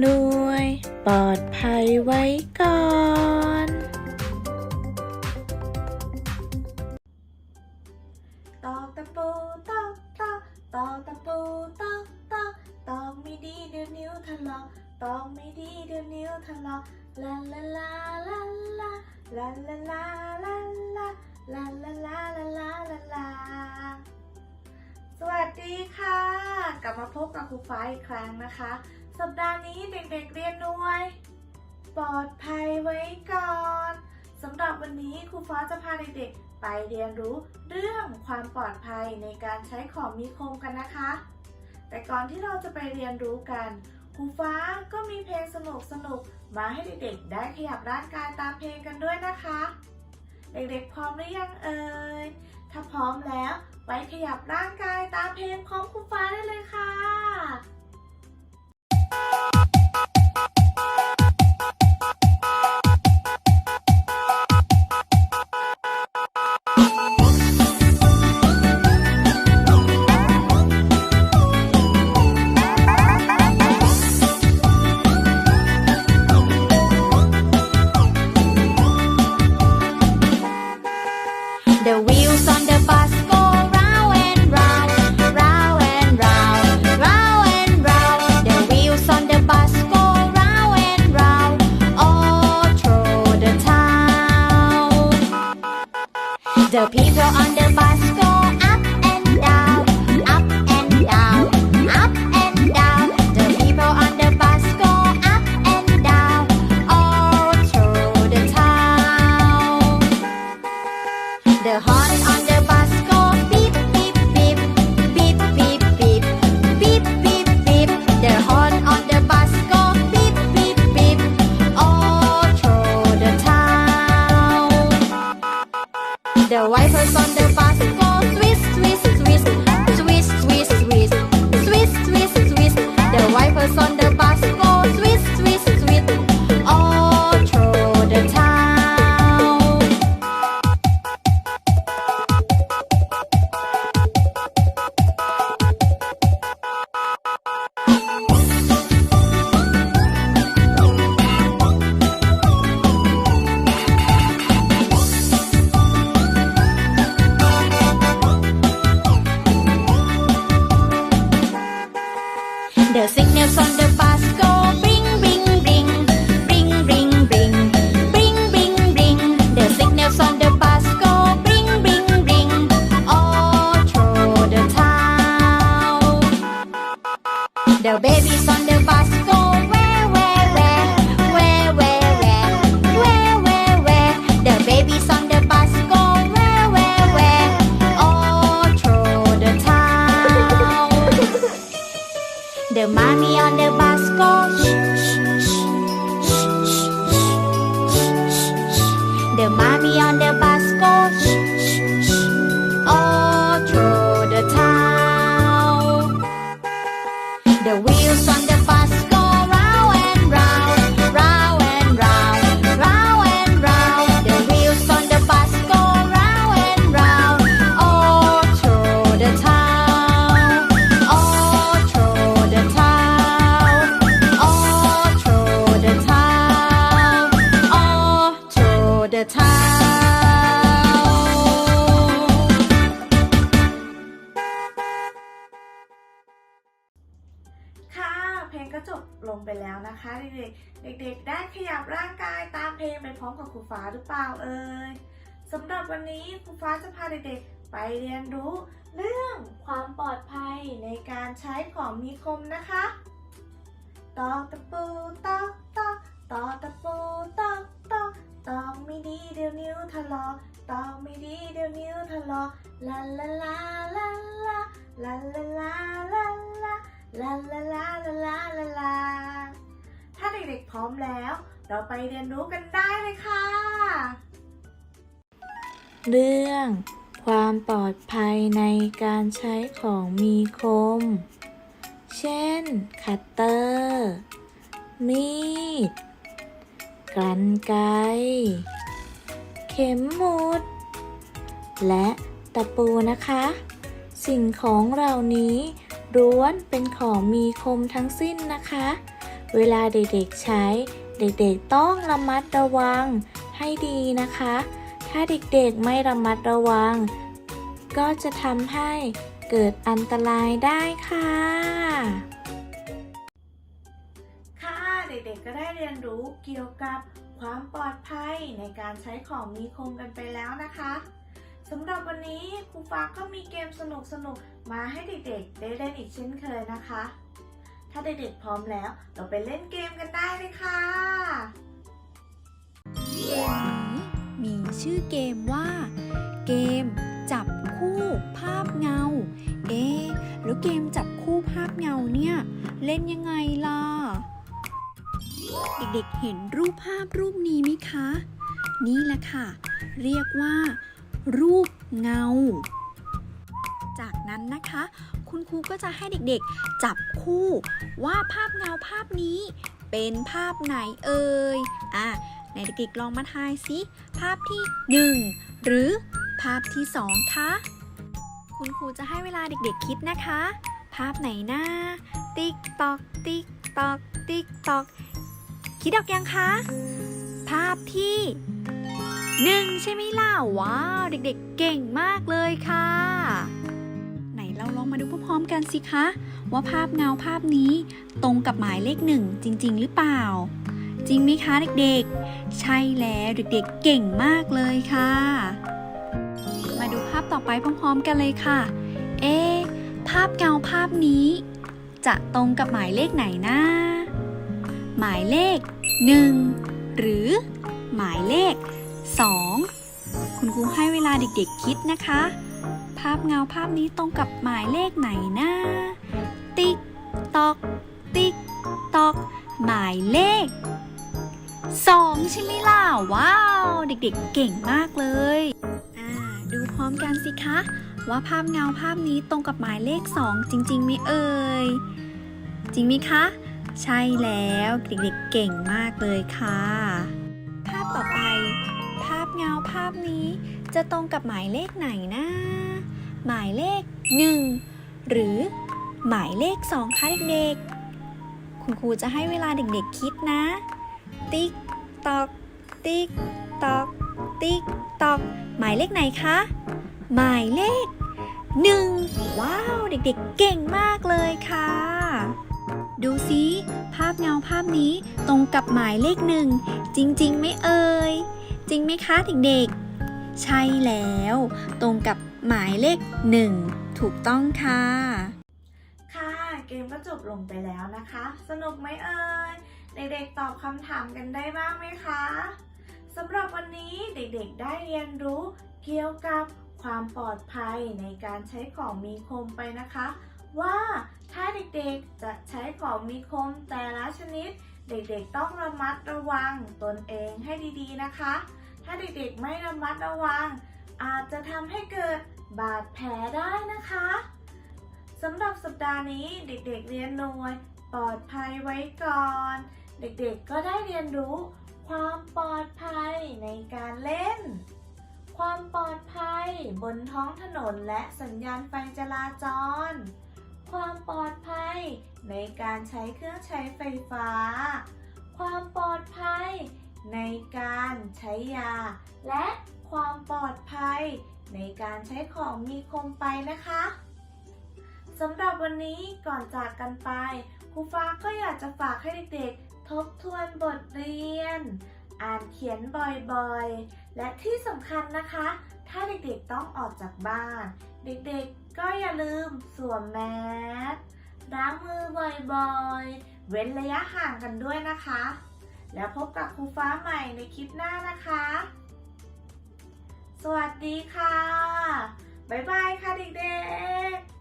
หน่วย ปลอดภัยไว้ก่อนตอกตะปูตอกตอกตอกตะปูตอกตอกตอกไม่ดีเดี๋ยวนิ้วถลอกตอกไม่ดีเดี๋ยวนิ้วถลอกลาลาลาลาลาลาลาลาลาลาลาลาลาลาลาลาลาสวัสดีค่ะ กลับมาพบกับครูฟ้าอีกครั้งนะคะ สัปดาห์นี้เด็กๆเรียนหน่วย ปลอดภัยไว้ก่อนสำหรับวันนี้ครูฟ้าจะพาเด็กๆ ไปเรียนรู้เรื่องความปลอดภัยในการใช้ของมีคมกันนะคะ แต่ก่อนที่เราจะไปเรียนรู้กันครูฟ้าก็มีเพลงสนุกๆมาให้เด็กๆ ได้ขยับร่างกายตามเพลงกันด้วยนะคะ เด็กๆพร้อมหรือยังเอ่ย ถ้าพร้อมแล้วไปขยับร่างกายตามเพลงพร้อมครูฟ้าได้เลยค่ะ The babies on the bus go where, where, where, where, where, where, where, where, where. The babies on the bus go where, where, where, all through the town. The mommy on the bus go shh, shh, shh, shh, shh, shh, shh. The mommy on the bus go shh, shh, shh, all through the town. ลงก็จบลงไปแล้วนะคะเด็กๆ เด็กๆ ได้ขยับร่างกายตามเพลงไปพร้อมกับครูฟ้าหรือเปล่าเอ่ยสำหรับวันนี้ครูฟ้าจะพาเด็กๆ ไปเรียนรู้ เรื่องความปลอดภัยในการใช้ของมีคมนะคะตอกตะปูตอกตอกตอกตะปูตอก ตอกตอไม่ดีเดี๋ยวนิ้วถลอตอกไม่ดีเดี๋ยวนิ้วถลอกลาลาลาลาลาลาลาลาลาลาลาลาลาลาลาลาลาถ้าเด็กๆพร้อมแล้ว เราไปเรียนรู้กันได้เลยค่ะ เรื่อง ความปลอดภัยในการใช้ของมีคม เช่น คัตเตอร์ มีด กรรไกรเข็มหมุด และตะปูนะคะ สิ่งของเหล่านี้ล้วนเป็นของมีคมทั้งสิ้นนะคะ เวลาเด็กๆใช้ เด็กๆต้องระมัดระวังให้ดีนะคะ ถ้าเด็กๆไม่ระมัดระวัง ก็จะทำให้เกิดอันตรายได้ค่ะ เรียนรู้เกี่ยวกับความปลอดภัยในการใช้ของมีคมกันไปแล้วนะคะสำหรับวันนี้ครูฟ้าก็มีเกมสนุกๆมาให้เด็กๆ ได้เล่นอีกเช่นเคยนะคะ ถ้าเด็กๆพร้อมแล้ว เราไปเล่นเกมกันได้เลยค่ะเกมนี้มีชื่อเกมว่า เกมจับคู่ภาพเงา เอ๊แล้วเกมจับคู่ภาพเงาเนี่ย เล่นยังไงล่ะ เด็กๆเห็นรูปภาพรูปนี้ไหมคะ นี่แหละค่ะ เรียกว่า รูปเงา จากนั้นนะคะ คุณครูก็จะให้เด็กๆ จับคู่ว่าภาพเงาภาพนี้ เป็นภาพไหนเอ่ยอะไหนเด็กๆลองมาทายสิภาพที่ 1 หรือภาพที่ 2 คะ คุณครูจะให้เวลาเด็กๆคิดนะคะ ภาพไหนนะติ๊กตอก ติ๊กตอก ติ๊กตอก คิดออกยังคะ ภาพที่หนึ่งใช่ไหมล่ะ ว้าว เด็กๆเก่งมากเลยค่ะ ไหนเราลองมาดูพร้อมๆกันสิคะ ว่าภาพเงาภาพนี้ตรงกับหมายเลขหนึ่งจริง ๆ หรือเปล่า จริงไหมคะเด็กๆ ใช่แล้วเด็กๆเก่งมากเลยค่ะ มาดูภาพต่อไปพร้อมๆกันเลยค่ะ เอ๊ภาพเงาภาพนี้ จะตรงกับหมายเลขไหนนะ หมายเลข 1 หรือหมายเลข 2 คุณครูให้เวลาเด็กๆคิดนะคะ ภาพเงาภาพนี้ตรงกับหมายเลขไหนนะติ๊กตอกติ๊กตอกหมายเลขสองใช่ไหมล่ะ ว้าว เด็กๆเก่งมากเลยดูพร้อมกันสิคะ ว่าภาพเงาภาพนี้ตรงกับหมายเลขสองจริงๆไหมเอ่ย จริงไหมคะ ใช่แล้วเด็กๆเก่งมากเลยค่ะ ภาพต่อไป ภาพเงาภาพนี้ จะตรงกับหมายเลขไหนนะ หมายเลขหนึ่งหรือหมายเลขสองคะเด็กๆ คุณครูจะให้เวลาเด็กๆคิดนะ ติ๊กตอก ติ๊กตอก ติ๊กตอก หมายเลขไหนคะ หมายเลขหนึ่งว้าว เด็กๆเก่งมากเลยค่ะ ดูซิภาพเงาภาพนี้ตรงกับหมายเลขหนึ่ง จริงๆไหมเอ่ย จริงไหมคะเด็กๆ ใช่แล้ว ตรงกับหมายเลขหนึ่งถูกต้องค่ะ ค่ะ เกมก็จบลงไปแล้วนะคะ สนุกไหมเอ่ย เด็กๆ ตอบคำถามกันได้บ้างไหมคะสำหรับวันนี้เด็กๆ ได้เรียนรู้เกี่ยวกับความปลอดภัยในการใช้ของมีคมไปนะคะ ว่าถ้า ด็กๆ จะใช้ของมีคมแต่ละชนิด เด็กๆต้องระมัดระวังตนเองให้ดีๆนะคะ ถ้าเด็กๆไม่ระมัดระวัง อาจจะทำให้เกิดบาดแผลได้นะคะสำหรับสัปดาห์นี้เด็กๆเรียนหน่วยปลอดภัยไว้ก่อน เด็กๆก็ได้เรียนรู้ ความปลอดภัยในการเล่น ความปลอดภัยบนท้องถนนและสัญญาณไฟจราจร ความปลอดภัย ในการใช้เครื่องใช้ไฟฟ้า ความปลอดภัย ในการใช้ยา และความปลอดภัย ในการใช้ของมีคมไปนะคะสำหรับวันนี้ก่อนจากกันไปครูฟ้าก็อยากจะฝากให้เด็กๆ ทบทวนบทเรียน อ่านเขียนบ่อยๆ และที่สำคัญนะคะ ถ้าเด็กๆต้องออกจากบ้าน เด็กๆก็อย่าลืมสวมแมสล้างมือบ่อยๆ เว้นระยะห่างกันด้วยนะคะ แล้วพบกับครูฟ้าใหม่ในคลิปหน้านะคะ สวัสดีค่ะ บ๊ายบายค่ะเด็กๆ